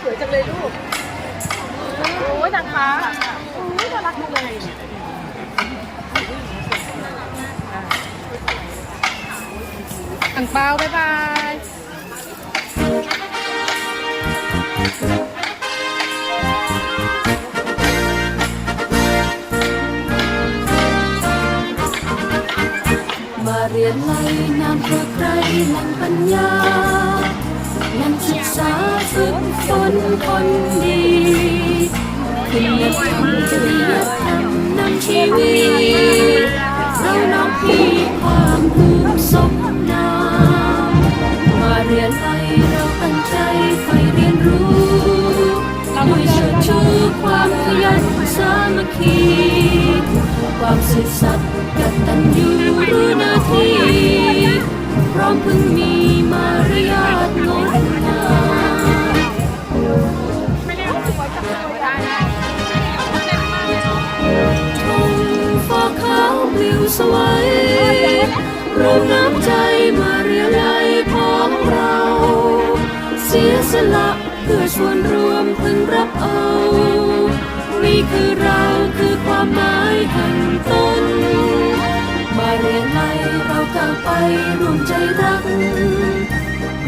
สวยจังเลยลูกโอ้ยนะคะโอ้ยน่ารักจังเลยอังเปาบ๊ายบายมาเรียนไล่นามเพื่อใครแหล่งปัญญา แหล่งศึกษาฝึกฝนคนดีคุณธรรมจริยธรรมนำชีวิตเราน้องพี่ความภูมิสมนามมาเรียนไล่เราตั้งใจใฝ่เรียนรู้ด้วยเชิดชูความขยันสามัคคีความซื่อสัตย์ เพื่อส่วนรวมพึงรับเอา นี่คือเราคือความหมายขั้นต้น มาเรียนไล่เราก้าวไปรวมใจรัก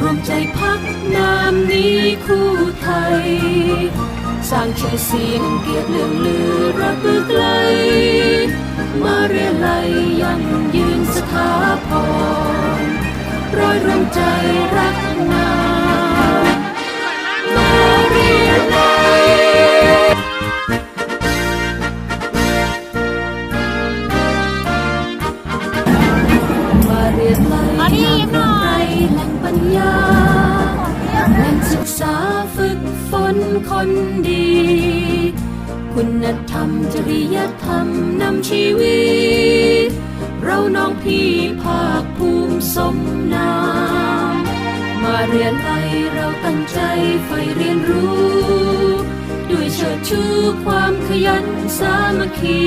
รวมใจพักนามนี้คู่ไทย สร้างชื่อเสียงเกียรติเลื่องลือรักเบือไกล มาเรียนไล่ยังยืนสถาพรร้อยรวมใจรักนาม จริยธรรมนำชีวิต เราน้องพี่ภาคภูมิสมนาม มาเรียนไล่เราตั้งใจใฝ่เรียนรู้ ด้วยเชิดชูความขยันสามัคคี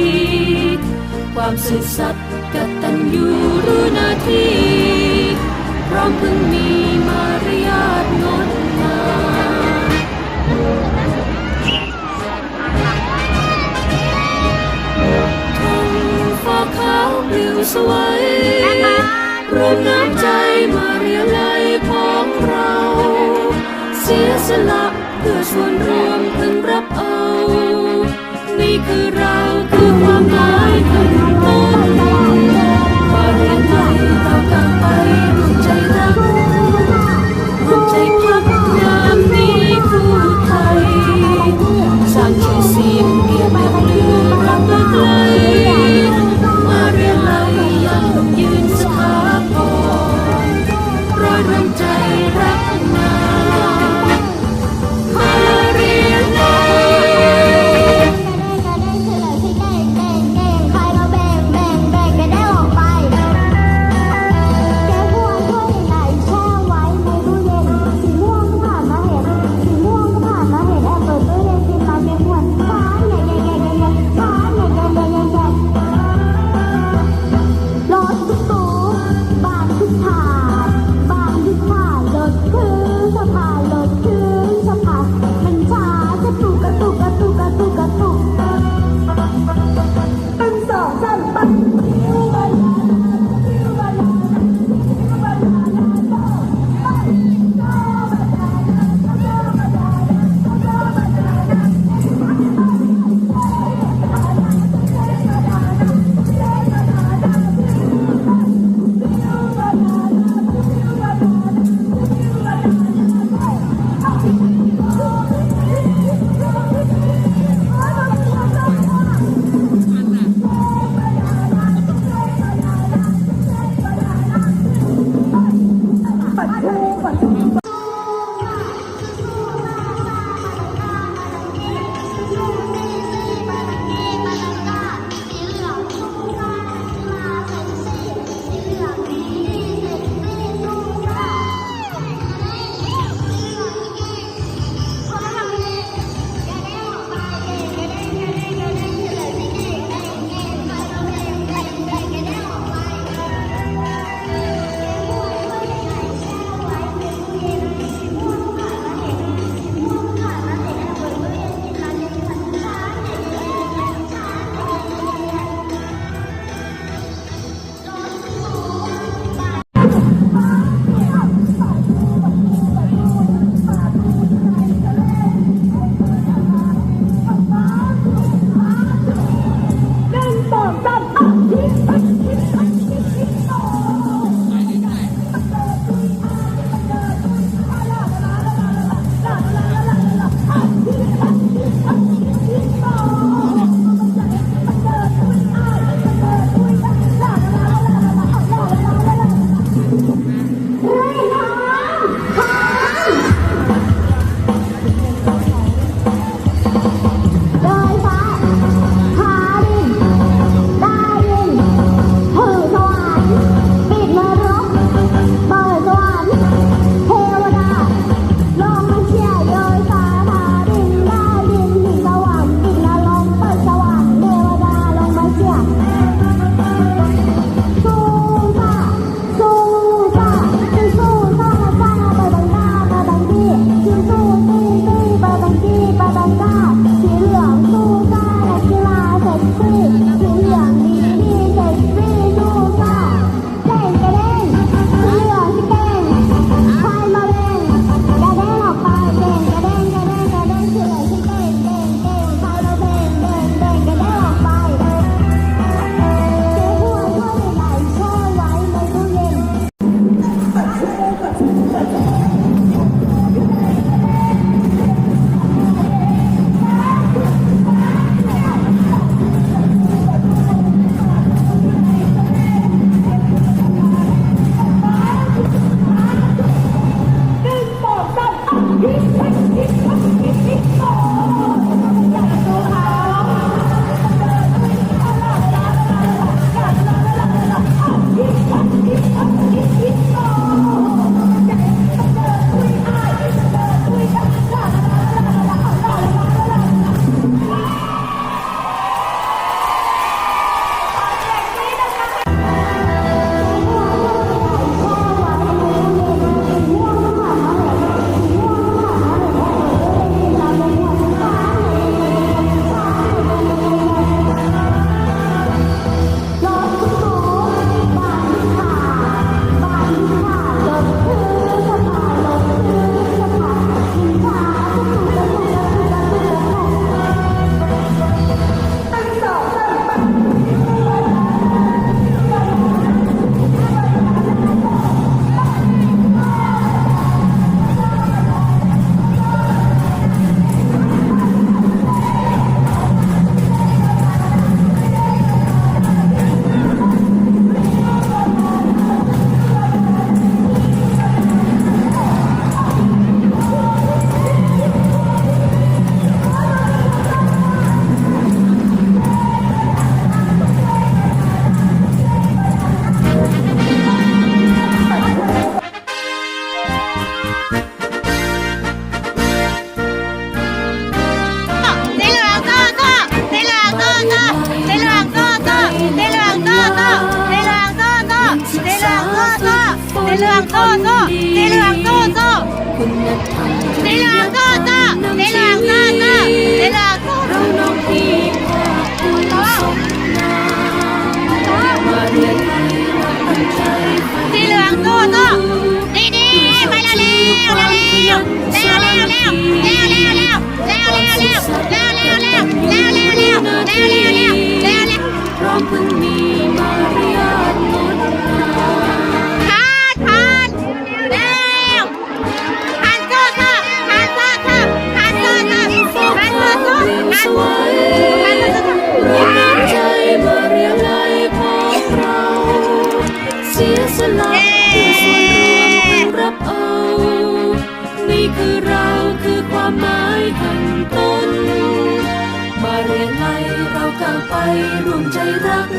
ความซื่อสัตย์กตัญญูรู้หน้าที่ พร้อมพึงมีมา รวมน้ำใจมาเรียลัยของเรา เสียสละเพื่อส่วนรวมพึงรับเอา นี่คือเรา พึ่งมี ก้าวไปรวมใจรัก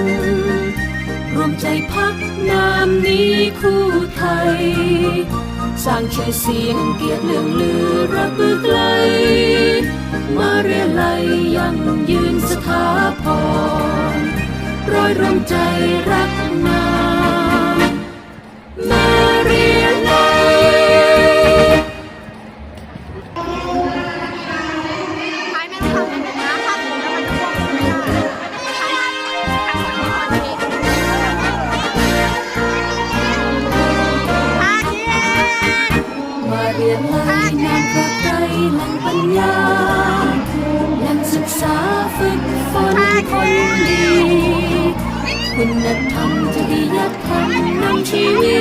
รวมใจพักนามนี้คู่ไทย สร้างชื่อเสียงเกียรติเลื่องลือรักบือไกลมาเรียไลยยังยืนสถาพรร้อยรวมใจรักนา คนดี คุณธรรมจริยธรรมนำชีวิ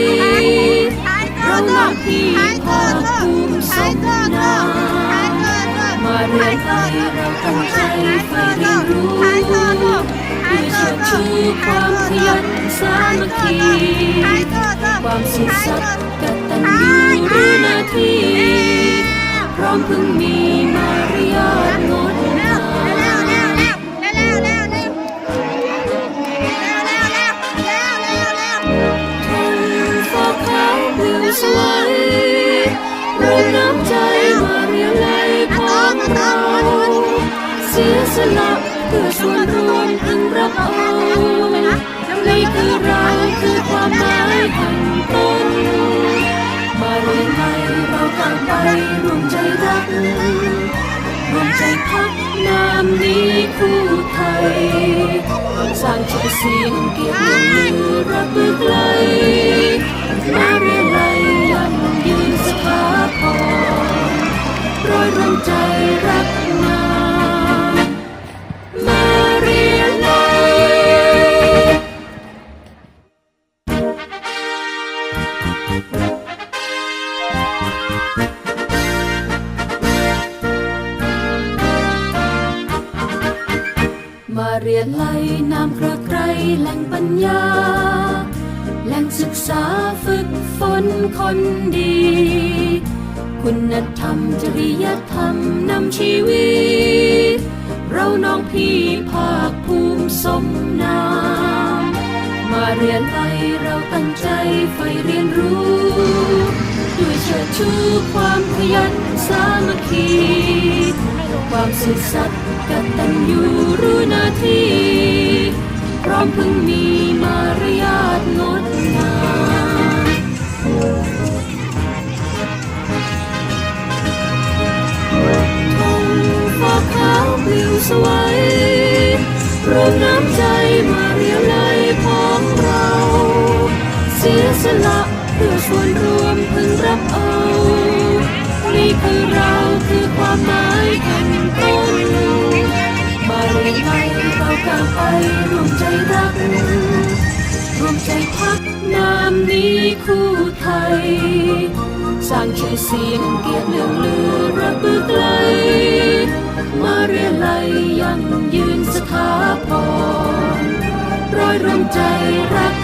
ตเราหน้าที่ภาคภูมิสมนามาเรียนไทยเราตั้งใจใฝ่เรียนรู้ด้วยเชิดชูความขยันสามัคคีความซื่อสัตย์กตัญญูรู้หน้าที่พร้อมพึงมีมารยาทงด สละเพื่อส่วนรวมพึงรับเอานี่คือเราคือความหมายแห่งตนมาเรียนไทยเราตั้งไปรวมใจรักรวมใจพักนามนี้คู่ไทยสร้างชื่อเสียงเกียรติเลื่องลือรักเบื้อไกลมาเรียนไลยยังยืนสถาพรร้อยรวมใจรัก มาเรียนไล่นามเครือไกรแหล่งปัญญา แหล่งศึกษาฝึกฝนคนดี คุณธรรมจริยธรรมนำชีวิต เราน้องพี่ภาคภูมิสมนามมาเรียนไล่เราตั้งใจใฝ่เรียนรู้ ด้วยเชิดชูความขยันสามัคคี ความซื่อสัตย์กตัญญูรู้หน้าที่ พร้อมพึงมีมารยาทงดงามธงฟ้าขาวปลิวสวยรวมน้ำใจมาเรียวลย ละเพื่อส่วนรวมพึงรับเอานี่คือเราคือความหมายแห่งตนมาเรียนไทยเราก้าวไปรวมใจรักรวมใจพักนามนี้คู่ไทย สร้างชื่อเสียงเกียรติเลื่องลือระบือไกลมาเรียนไลยยังยืนสถาพรร้อยรวมใจรัก